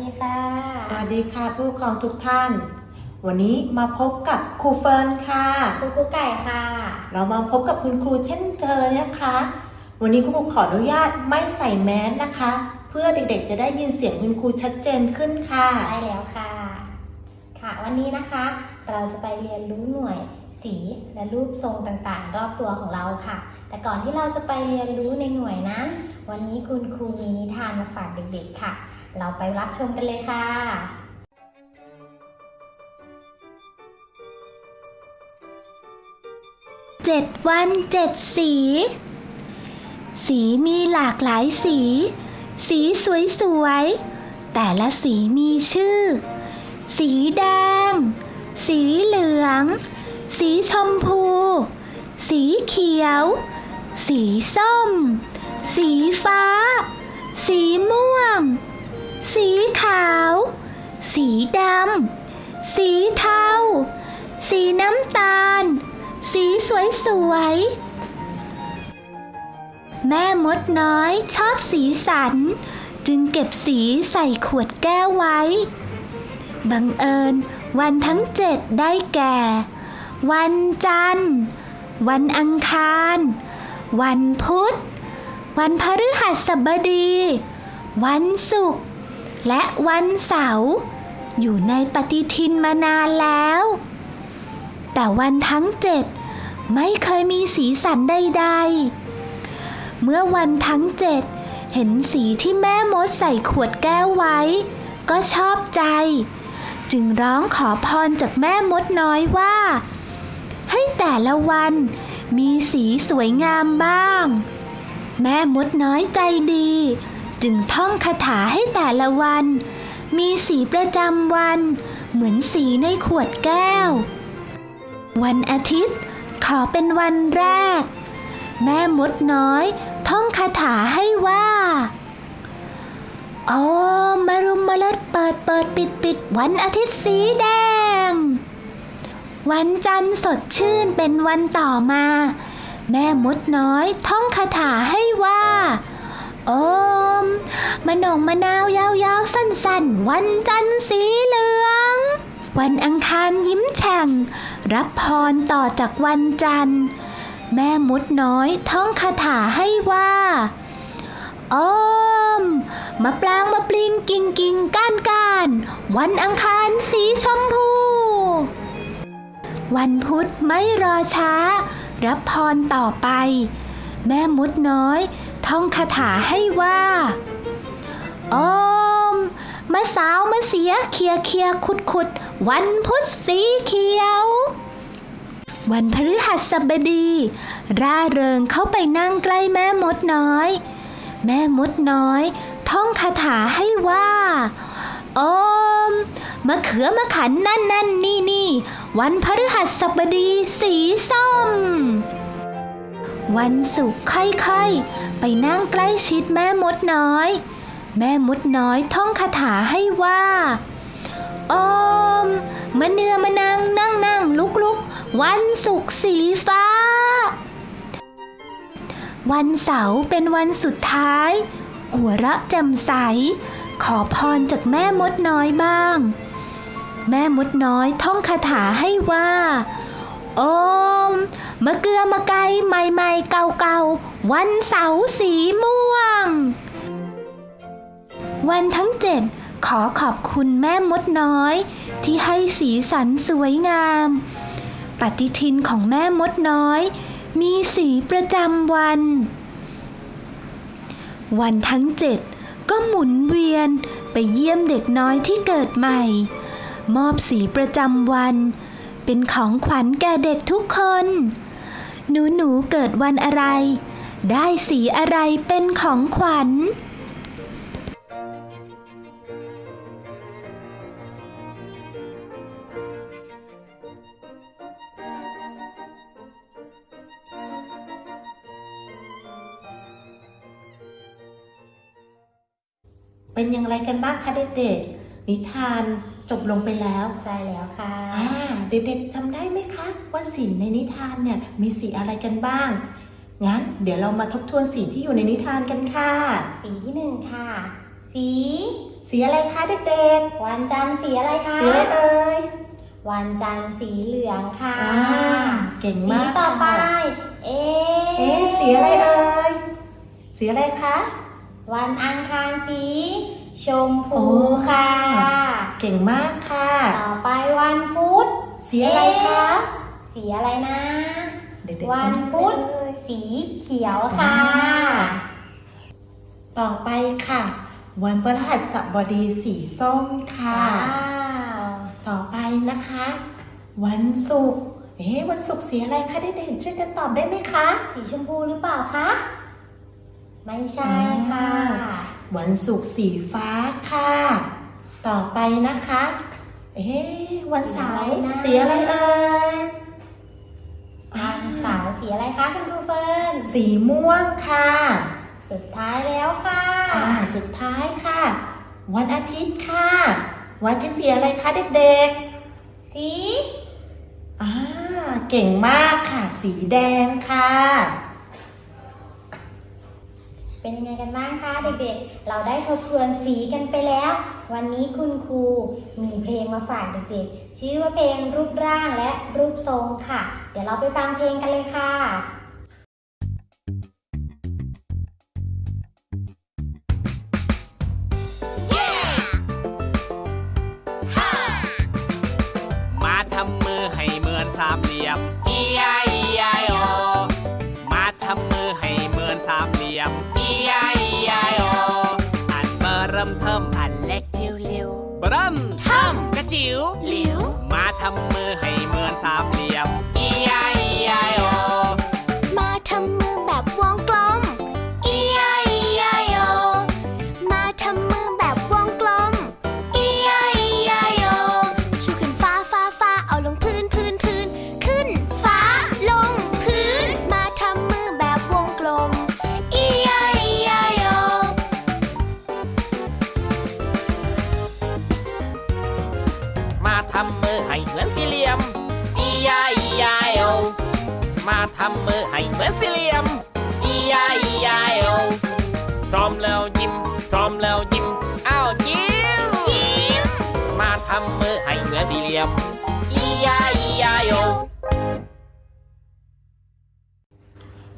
ดีค่ะ สวัสดีค่ะผู้ปกครองทุกท่าน วันนี้มาพบกับครูเฟิร์นค่ะ คุณกุ๊กไก่ค่ะ เรามาพบกับคุณครูเช่นเคยนะคะ วันนี้คุณครูขออนุญาตไม่ใส่แมสนะคะ เพื่อเด็กๆจะได้ยินเสียงคุณครูชัดเจนขึ้นค่ะ ได้แล้วค่ะ ค่ะ วันนี้นะคะ เราจะไปเรียนรู้หน่วยสีและรูปทรงต่างๆ รอบตัวของเราค่ะ แต่ก่อนที่เราจะไปเรียนรู้ในหน่วยนั้น วันนี้คุณครูมีนิทานมาฝากเด็กๆค่ะ เราไปรับชมกันเลยค่ะ เจ็ดวันเจ็ดสี สีมีหลากหลายสี สีสวยๆ แต่ละสีมีชื่อ สีแดง สีเหลือง สีชมพู สีเขียว สีส้ม สีฟ้า สีม่วง สีขาว สีดำ สีเทา สีน้ำตาล สีสวยๆแม่มดน้อยชอบสีสัน จึงเก็บสีใส่ขวดแก้วไว้ บังเอิญวันทั้งเจ็ดได้แก่ วันจันทร์ วันอังคาร วันพุธ วันพฤหัสบดี วันศุกร์ และวันเสาร์อยู่ในปฏิทินมานานแล้ว แต่วันทั้งเจ็ดไม่เคยมีสีสันใดๆ เมื่อวันทั้งเจ็ดเห็นสีที่แม่มดใส่ขวดแก้วไว้ ก็ชอบใจ จึงร้องขอพรจากแม่มดน้อยว่า ให้แต่ละวันมีสีสวยงามบ้าง แม่มดน้อยใจดี จึงท่องคาถาให้แต่ละวัน มีสีประจำวัน เหมือนสีในขวดแก้ว วันอาทิตย์ ขอเป็นวันแรก แม่มดน้อยท่องคาถาให้ว่า โอมมารุมมาเลิดเปิดเปิดปิดปิดวันอาทิตย์สีแดง วันจันทร์สดชื่นเป็นวันต่อมา แม่มดน้อยท่องคาถาให้ว่า อมมะนงมะนาวยาวๆ สั้นๆ วันจันทร์สีเหลือง วันอังคารยิ้มแฉ่ง รับพรต่อจากวันจันทร์ แม่มดน้อยท่องคาถาให้ว่าอมมะปรางมะปลิงกิ่งกิ่งก้านก้านวันอังคารสีชมพู วันพุธไม่รอช้า รับพรต่อไป แม่มดน้อย ท่องคาถาให้ว่าอมมะสาวมะเสียเคียเคียขุดขุด วันพุธสีเขียว วันพฤหัสบดี ร่าเริงเข้าไปนั่งใกล้แม่มดน้อย แม่มดน้อย ท่องคาถาให้ว่าอมมะเขือมะขันนั่นนั่นนี่นี่วันพฤหัสบดีสีส้ม วันศุกร์ค่อยๆ ไปนั่งใกล้ชิดแม่มดน้อย แม่มดน้อยท่องคาถาให้ว่าอมมะเนือมะนางนั่งนั่งลุกลุกวันศุกร์สีฟ้า วันเสาร์เป็นวันสุดท้าย หัวเราะแจ่มใส ขอพรจากแม่มดน้อยบ้าง แม่มดน้อยท่องคาถาให้ว่า โอมมะเกลือมะไกใหม่ๆเก่าๆ วันเสาร์สีม่วง วันทั้งเจ็ดขอขอบคุณแม่มดน้อย ที่ให้สีสันสวยงาม ปฏิทินของแม่มดน้อย มีสีประจำวัน วันทั้งเจ็ดก็หมุนเวียนไปเยี่ยมเด็กน้อยที่เกิดใหม่ มอบสีประจำวัน เป็นของขวัญแก่เด็กทุกคน หนูหนูๆเกิดวันอะไร ได้สีอะไรเป็นของขวัญเป็นอย่างไรกันบ้างคะเด็กๆ นิทาน จบลงไปแล้วใช่แล้วค่ะอ่าเด็กๆจำได้ไหมคะว่าสีในนิทานเนี่ยมีสีอะไรกันบ้าง งั้นเดี๋ยวเรามาทบทวนสีที่อยู่ในนิทานกันค่ะ สีที่หนึ่งค่ะ สี สีอะไรคะเด็กวันจันทร์สีอะไรๆคะสีอะไรเอ่ยวันจันทร์สีเหลืองค่ะอ่าเก่งสีมากต่อไปค่ะเอ๊ะเอ๊ะสีอะไรเอ่ยสีอะไรคะวันอังคารสี ชมโอ้พูค่ะ เก่งมากค่ะ ต่อไปวันพุธสีอะไรคะ สีอะไรนะเด็กๆวันพุธเอ่ยสีเขียวค่ะอ่าต่อไปค่ะ วันพฤหัสบดีสีส้มค่ะว้าวต่อไปนะคะ วันศุกร์เอ๊ะวันศุกร์สีอะไรคะเด็กๆช่วยกันตอบได้ไหมคะ สีชมพูหรือเปล่าคะ ไม่ใช่ค่ะ วันศุกร์สีฟ้าค่ะ ต่อไปนะคะ เอ๊ะวันเสาร์สีสีอะอะไรไรนะเอ่ยวันเสาร์สีอะไรคะคุณครูเฟิร์นสีม่วงค่ะ สุดท้ายแล้วค่ะอ่าสุดท้ายค่ะ วันอาทิตย์ค่ะ วันอาที่สีอะไรคะเด็กสีๆอ่าเก่งมากค่ะ สีแดงค่ะ เป็นยังไงกันบ้างคะเด็กๆ เราได้ทบทวนสีกันไปแล้ว วันนี้คุณครูมีเพลงมาฝากเด็กๆ ชื่อว่าเพลงรูปร่างและรูปทรงค่ะ เดี๋ยวเราไปฟังเพลงกันเลยค่ะ ร์เริ่มเทิมอันเล็กจิ๋วหลิวเบอร์เริ่มเทิมกระจิ๋วหลิวมาทำมือให้เหมือนสาม มือให้เหมือนสี่เหลี่ยม E I E I O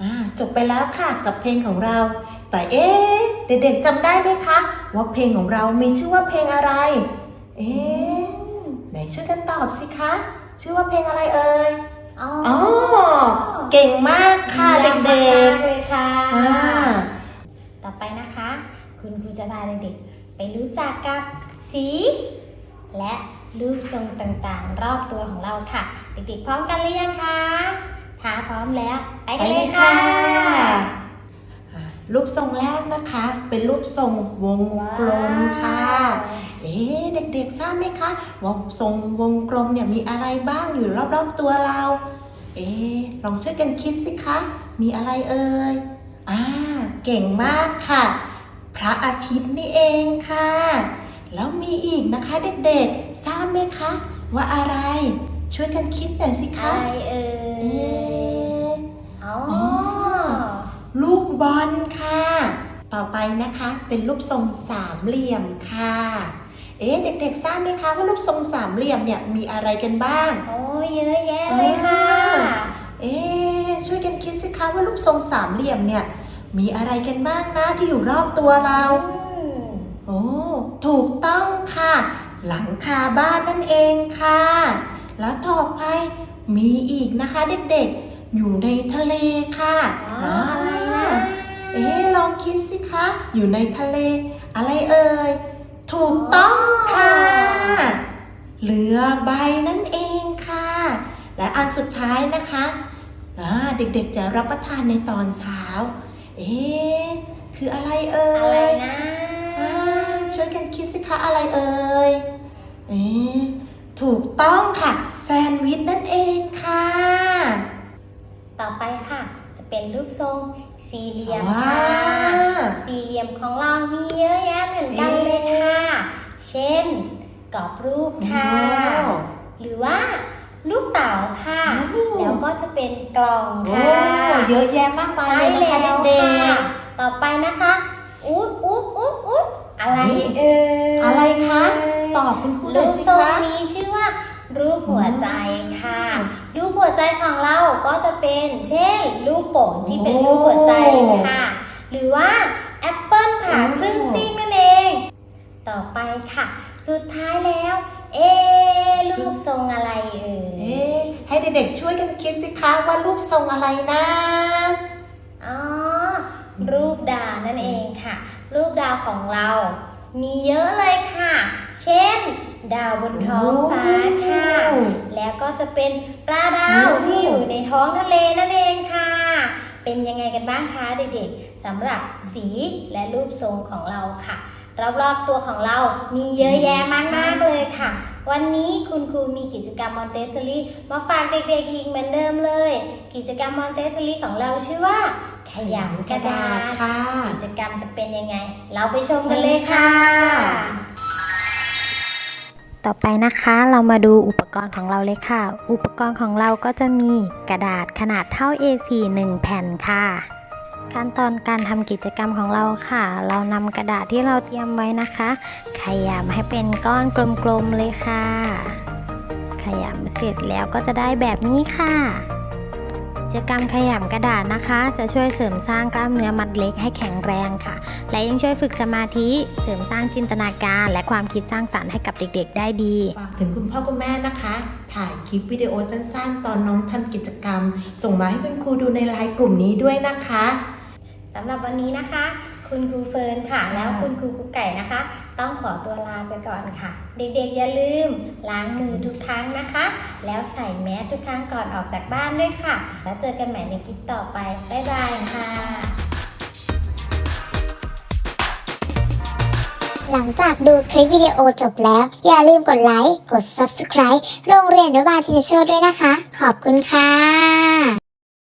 อ่าจบไปแล้วค่ะกับเพลงของเรา แต่เอ๊ะเด็กๆจำได้ไหมคะ ว่าเพลงของเรามีชื่อว่าเพลงอะไร เอ๊ะไหนช่วยกันตอบสิคะ ชื่อว่าเพลงอะไรเอ่ยอ๋ออ๋อเก่งมากค่ะเด็ยี่ยมมากๆเลยค่ะอ่าต่อไปนะคะ คุณครูจะพาเด็กๆไปรู้จักกับสี และ รูปทรงต่างๆ รอบตัวของเราค่ะ เด็กๆพร้อมกันหรือยังคะถ้าพร้อมแล้วไปไปกันเลเลยยค่ะค่ะอ่ารูปทรงแรกนะคะ เป็นรูปทรงวงกลมค่ะ เอ๊ะเด็กๆทราบไหมคะว่าทรงวงกลมเนี่ยมีอะไรบ้างอยู่รอบๆตัวเรา เอ๊ะลองช่วยกันคิดสิคะ มีอะไรเอ่ยอ่าเก่งมากค่ะ พระอาทิตย์นี่เองค่ะ แล้วมีอีกนะคะเด็กๆ ทราบไหมคะ ว่าอะไร ช่วยกันคิดหน่อยสิอะคะไรเอ่เอ๊ยะอ๋ออ๋อลูกบอลค่ะ ต่อไปนะคะเป็นรูปทรงสามเหลี่ยมค่ะ เอ๊ะเด็กๆทราบไหมคะว่ารูปทรงสามเหลี่ยมเนี่ยมีอะไรกันบ้าง โอ้ยเยอะแยะเลยค่ะ เอ๊ะช่วยกันคิดสิคะว่ารูปทรงสามเหลี่ยมเนี่ยมีอะไรกันบ้างนะที่อยู่รอบตัวเรา อืมโอ้ ถูกต้องค่ะ หลังคาบ้านนั่นเองค่ะ แล้วต่อไปมีอีกนะคะเด็กๆ อยู่ในทะเลค่ะอ๋ออะไรนะเอ๊ะลองคิดสิคะ อยู่ในทะเล อะไรเอ่ย ถูกต้องค่ะ เรือใบนั่นเองค่ะ และอันสุดท้ายนะคะอ่าเด็กๆจะรับประทานในตอนเช้า เอ๊ะคืออะไรเอ่อะไรย ต้องค่ะ แซนด์วิชนั่นเองค่ะ ต่อไปค่ะ จะเป็นรูปทรงสี่เหลี่ยมว้าค่ะวสี่เหลี่ยมของเรามีเยอะแยะเหมือนกันเลยค่ะ เช่นกรอบรูปค่ะ โอ้หรือว่าลูกเต๋าค่ะ โอ้ แล้วก็จะเป็นกล่องโอ้ค่ะเยอะแยะมากมายใช่เลยนะคะแล้วเด็ค่ะกต่อไปนะคะอุ๊ดอุ๊ดอุ๊ดอุ๊ดอัอะไรเอ่ยอะไรคะ ตอบคุณครูหน่รูอยปสิทรงคะ นี้ชื่อว่า รูปหัวใจค่ะ รูปหัวใจของเราก็จะเป็นเช่นรูปโป่งที่เป็นรูปหัวใจค่ะ หรือว่าแอปเปิลผ่าครึ่งซีกนั่นเอง ต่อไปค่ะ สุดท้ายแล้ว เอะรูปทรงอะไรเอ่ยเอ๊ะให้เด็กๆช่วยกันคิดสิคะว่ารูปทรงอะไรนะอ๋อรูปดาวนั่นเองค่ะ รูปดาวของเรา มีเยอะเลยค่ะ เช่น ดาวบนท้องฟ้าค่ะโอ้แล้วก็จะเป็นปลาดาวโอ้ที่อยู่ในท้องทะเลนั่นเองค่ะ เป็นยังไงกันบ้างคะเด็กๆสำหรับสีและรูปทรงของเราค่ะรอบๆตัวของเรามีเยอะแยะมากๆเลยค่ะ วันนี้คุณครูมีกิจกรรมมอนเตสซอรี่มาฝากเด็กๆอีกเหมือนเดิมเลย กิจกรรมมอนเตสซอรี่ของเราชื่อว่า ขยำกระดาษค่ะ กิจกรรมจะเป็นยังไง เราไปชมกันเลยค่ะ ต่อไปนะคะเรามาดูอุปกรณ์ของเราเลยค่ะ อุปกรณ์ของเราก็จะมีกระดาษขนาดเท่า A4 1 แผ่นค่ะ ขั้นตอนการทำกิจกรรมของเราค่ะ เรานำกระดาษที่เราเตรียมไว้นะคะขยำให้เป็นก้อนกลมๆเลยค่ะ ขยำเสร็จแล้วก็จะได้แบบนี้ค่ะ จกรรมขยำกระดาษนะคะ จะช่วยเสริมสร้างกล้ามเนื้อมัดเล็กให้แข็งแรงค่ะ และยังช่วยฝึกสมาธิเสริมสร้างจินตนาการ และความคิดสร้างสรรค์ให้กับเด็กๆ ได้ดีฝากถึงคุณพ่อคุณแม่นะคะ ถ่ายคลิปวิดีโอสั้นๆ ตอนน้องทำกิจกรรม ส่งมาให้คุณครูดูในไลน์กลุ่มนี้ด้วยนะคะสำหรับวันนี้นะคะ คุณครูเฟิร์นค่ะค่ะ แล้วคุณครูกุ๊กไก่นะคะ ต้องขอตัวลาไปก่อนค่ะ เด็กๆอย่าลืม ล้างมือทุกครั้งนะคะ แล้วใส่แมสทุกครั้งก่อนออกจากบ้านด้วยค่ะ แล้วเจอกันใหม่ในคลิปต่อไป บ๊ายบายค่ะหลังจากดูคลิปวิดีโอจบแล้ว อย่าลืมกดไลค์ กด Subscribe โรงเรียนอนุบาลทีนโชด้วยนะคะ ขอบคุณค่ะ